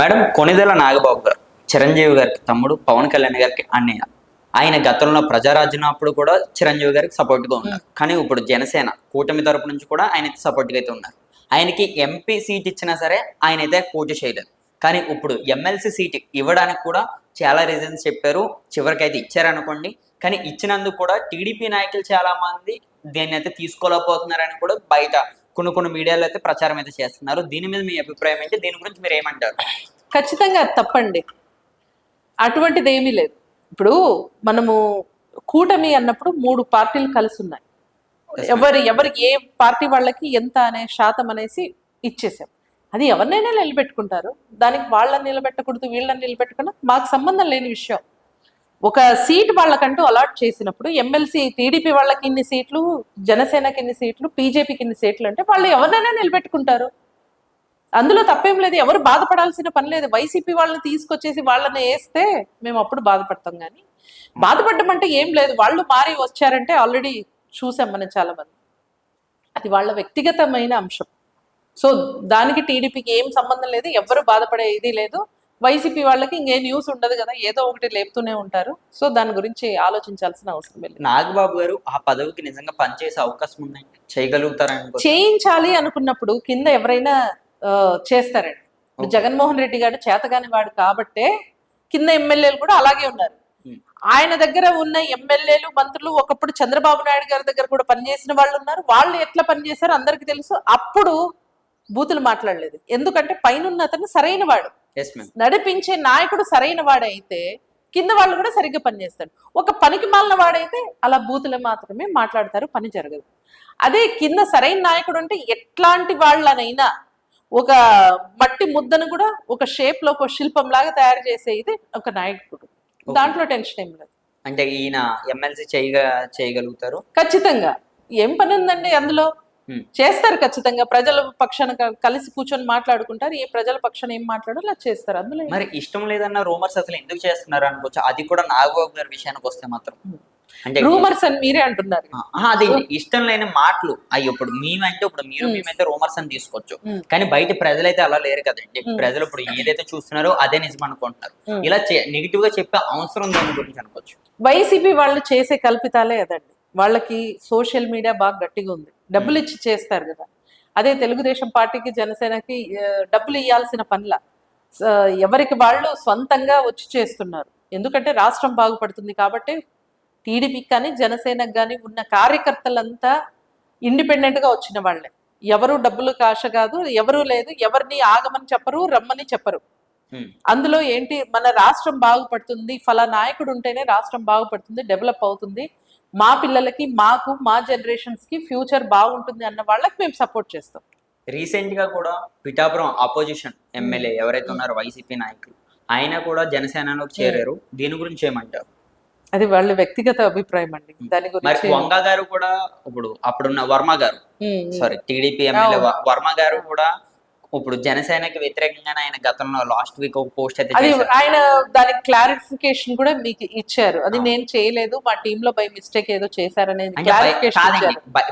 Madam Konidela Nagababu గారు చిరంజీవి గారికి తమ్ముడు పవన్ కళ్యాణ్ గారికి అన్నయ్య. ఆయన గతంలో ప్రజారాజ్యం అప్పుడు కూడా చిరంజీవి గారికి సపోర్ట్గా ఉన్నారు. కానీ ఇప్పుడు జనసేన కూటమి తరపు నుంచి కూడా ఆయన సపోర్ట్గా అయితే ఉన్నారు. ఆయనకి ఎంపీ సీట్ ఇచ్చినా సరే ఆయన అయితే పోటీ చేయలేదు. కానీ ఇప్పుడు ఎమ్మెల్సీ సీట్ ఇవ్వడానికి కూడా చాలా రీజన్స్ చెప్పారు. చివరికి అయితే ఇచ్చారనుకోండి కానీ ఇచ్చినందుకు కూడా టీడీపీ నాయకులు చాలా మంది దీన్ని అయితే తీసుకోలేకపోతున్నారని కూడా బయట కొన్ని కొన్ని మీడియాలో అయితే ప్రచారం అయితే చేస్తున్నారు. దీని మీద మీ అభిప్రాయం ఏంటి? దీని గురించి మీరు ఏమంటారు? ఖచ్చితంగా తప్పండి. అటువంటిది ఏమీ లేదు. ఇప్పుడు మనము కూటమి అన్నప్పుడు మూడు పార్టీలు కలిసి ఉన్నాయి ఎవరి ఎవరి ఏ పార్టీ వాళ్ళకి ఎంత అనే శాతం అనేసి ఇచ్చేసాం. అది ఎవరినైనా నిలబెట్టుకుంటారు. దానికి వాళ్ళని నిలబెట్టకూడదు వీళ్ళని నిలబెట్టుకున్నా మాకు సంబంధం లేని విషయం. ఒక సీట్ వాళ్ళకంటూ అలాట్ చేసినప్పుడు ఎమ్మెల్సీ టీడీపీ వాళ్ళకి ఇన్ని సీట్లు జనసేనకి ఇన్ని సీట్లు బీజేపీకి ఇన్ని సీట్లు అంటే వాళ్ళు ఎవరినైనా నిలబెట్టుకుంటారు. అందులో తప్పేం లేదు. ఎవరు బాధపడాల్సిన పని లేదు. వైసీపీ వాళ్ళని తీసుకొచ్చేసి వాళ్ళని వేస్తే మేము అప్పుడు బాధపడతాం కానీ బాధపడడం అంటే ఏం లేదు. వాళ్ళు మారి వచ్చారంటే ఆల్రెడీ చూసాం మనం చాలా మంది అది వాళ్ళ వ్యక్తిగతమైన అంశం. సో దానికి టీడీపీకి ఏం సంబంధం లేదు. ఎవరు బాధపడే ఇది లేదు. వైసీపీ వాళ్ళకి ఇంకే న్యూస్ ఉండదు కదా ఏదో ఒకటి లేపుతూనే ఉంటారు. సో దాని గురించి ఆలోచించాల్సిన అవసరం లేదు. నాగబాబు గారు ఆ పదవికి నిజంగా పనిచేసే అవకాశం ఉందండి చేయగలుగుతారని చేయించాలి అనుకున్నప్పుడు కింద ఎవరైనా చేస్తారండి. జగన్మోహన్ రెడ్డి గారు చేతగాని వాడు కాబట్టే కింద ఎమ్మెల్యేలు కూడా అలాగే ఉన్నారు. ఆయన దగ్గర ఉన్న ఎమ్మెల్యేలు మంత్రులు ఒకప్పుడు చంద్రబాబు నాయుడు గారి దగ్గర కూడా పనిచేసిన వాళ్ళు ఉన్నారు. వాళ్ళు ఎట్లా పనిచేశారో అందరికీ తెలుసు. అప్పుడు బూతులు మాట్లాడలేదు. ఎందుకంటే పైన అతను సరైన వాడు. నడిపించే నాయకుడు సరైన వాడైతే కింద వాళ్ళు కూడా సరిగ్గా పనిచేస్తాడు ఒక పనికి మాలిన వాడైతే అలా బూతులు మాత్రమే మాట్లాడతారు పని జరగదు. అదే కింద సరైన నాయకుడు అంటే ఎట్లాంటి వాళ్ళనైనా ఒక మట్టి ముద్దను కూడా ఒక షేప్లో ఒక శిల్పం లాగా తయారు చేసే ఇది ఒక నాయకుడు. దాంట్లో టెన్షన్ ఏం లేదు. అంటే ఈయన ఎమ్మెల్సీ చేయగ చేయగలుగుతారు? ఖచ్చితంగా. ఏం పని ఉందండి అందులో. చేస్తారు ఖచ్చితంగా. ప్రజల పక్షాన కలిసి కూర్చొని మాట్లాడుకుంటారు. ఏ ప్రజల పక్షాన ఏం మాట్లాడో అలా చేస్తారు. అందులో మరి ఇష్టం లేదన్న రూమర్స్ అసలు ఎందుకు చేస్తున్నారు అనుకోవచ్చు? అది కూడా నాగబాబు గారి విషయానికి వస్తే మాత్రం. అంటే రూమర్స్ అని మీరే అంటున్నారు. అది ఇష్టం లేని మాటలు. అయ్యి ఇప్పుడు మేమంటే ఇప్పుడు మీరు. మేమైతే రూమర్స్ అని తీసుకోవచ్చు. కానీ బయట ప్రజలైతే అలా లేరు కదండి. ప్రజలు ఇప్పుడు ఏదైతే చూస్తున్నారో అదే నిజం అనుకుంటున్నారు. ఇలా నెగిటివ్గా చెప్పే అవసరం దాని గురించి అనుకోవచ్చు. వైసీపీ వాళ్ళు చేసే కల్పితాలే అదండి. వాళ్ళకి సోషల్ మీడియా బాగా గట్టిగా ఉంది. డబ్బులు ఇచ్చి చేస్తారు కదా. అదే తెలుగుదేశం పార్టీకి జనసేనకి డబ్బులు ఇవ్వాల్సిన పనుల ఎవరికి వాళ్ళు స్వంతంగా వచ్చి చేస్తున్నారు. ఎందుకంటే రాష్ట్రం బాగుపడుతుంది కాబట్టి టీడీపీకి కానీ జనసేనకు కానీ ఉన్న కార్యకర్తలంతా ఇండిపెండెంట్గా వచ్చిన వాళ్ళే. ఎవరు డబ్బులు కాశ కాదు ఎవరు లేదు ఎవరిని ఆగమని చెప్పరు రమ్మని చెప్పరు. అందులో ఏంటి మన రాష్ట్రం బాగుపడుతుంది ఫలా నాయకుడు ఉంటేనే రాష్ట్రం బాగుపడుతుంది డెవలప్ అవుతుంది. మా పిల్లలకి మాకు మా జనరేషన్స్కి ఫ్యూచర్ బాగుంటుంది అన్న వాళ్ళకి మేము సపోర్ట్ చేస్తాం. రీసెంట్గా కూడా పిఠాపురం ఆపోజిషన్ ఎమ్మెల్యే ఎవరైతే ఉన్నారో వైసీపీ నాయకులు ఆయన కూడా జనసేనలోకి చేరారు. దీని గురించి ఏమంటారు? అది వాళ్ళ వ్యక్తిగత అభిప్రాయం అండి. దాని గురించి వంగ గారు కూడా ఇప్పుడు అప్పుడున్న వర్మ గారు. Sorry TDP MLA. వర్మ గారు కూడా ఇప్పుడు జనసేనకి వ్యతిరేకంగానే ఆయన గతంలో లాస్ట్ వీక్ ఒక పోస్ట్ అయితే అది. ఆయన దానికి క్లారిఫికేషన్ కూడా మీకు ఇచ్చారు. అది. నేను చేయలేదు. మా టీమ్లో బై మిస్టేక్ ఏదో చేశారనేది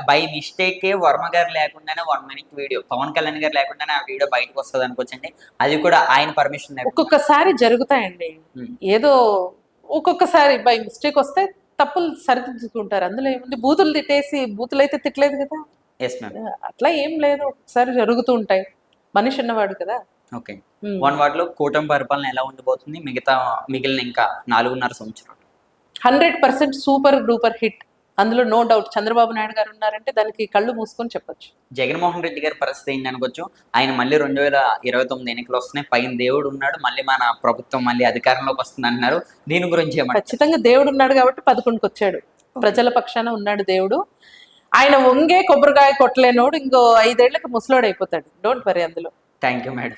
బై- మిస్టేక్ వర్మ గారు లేకుండానే one minute video Pavan Kalyan గారు లేకుండానే ఆ వీడియో బయటకు వస్తుంది అనుకోవచ్చండి. అది కూడా ఆయన పర్మిషన్ ఒక్కొక్కసారి జరుగుతాయండి. ఏదో ఒక్కొక్కసారి బై మిస్టేక్ వస్తే తప్పులు సరిదిద్దుకుంటారు. అందులో ఏముంది? బూతులు తిట్టేసి బూతులు అయితే తిట్టలేదు కదా? అట్లా ఏం లేదు. ఒకసారి జరుగుతూ ఉంటాయి. మనిషి ఉన్నవాడు కదా. ఓకే. వన్ వాటిలో కూటమి పరిపాలన ఎలా ఉండబోతుంది? మిగతా మిగిలిన ఇంకా నాలుగున్నర సంవత్సరాలు. Hundred percent super duper hit. అందులో నో డౌట్ చంద్రబాబు నాయుడు గారు ఉన్నారంటే దానికి కళ్ళు మూసుకొని చెప్పొచ్చు. జగన్మోహన్ రెడ్డి గారి పరిస్థితి ఏంటి అనుకోవచ్చు? ఆయన మళ్ళీ రెండు వేల ఇరవై తొమ్మిది ఎన్నికలు వస్తున్నాయి. పైన దేవుడు ఉన్నాడు. మళ్ళీ మన ప్రభుత్వం మళ్ళీ అధికారంలోకి వస్తుంది అన్నారు దీని గురించి ఖచ్చితంగా దేవుడు ఉన్నాడు కాబట్టి పదకొండుకి వచ్చాడు ప్రజల పక్షాన ఉన్నాడు దేవుడు. ఆయన వంగే కొబ్బరికాయ కొట్టలేనోడు ఇంకో ఐదేళ్ళకు ముసలోడు అయిపోతాడు. డోంట్ వరీ అందులో. Thank you madam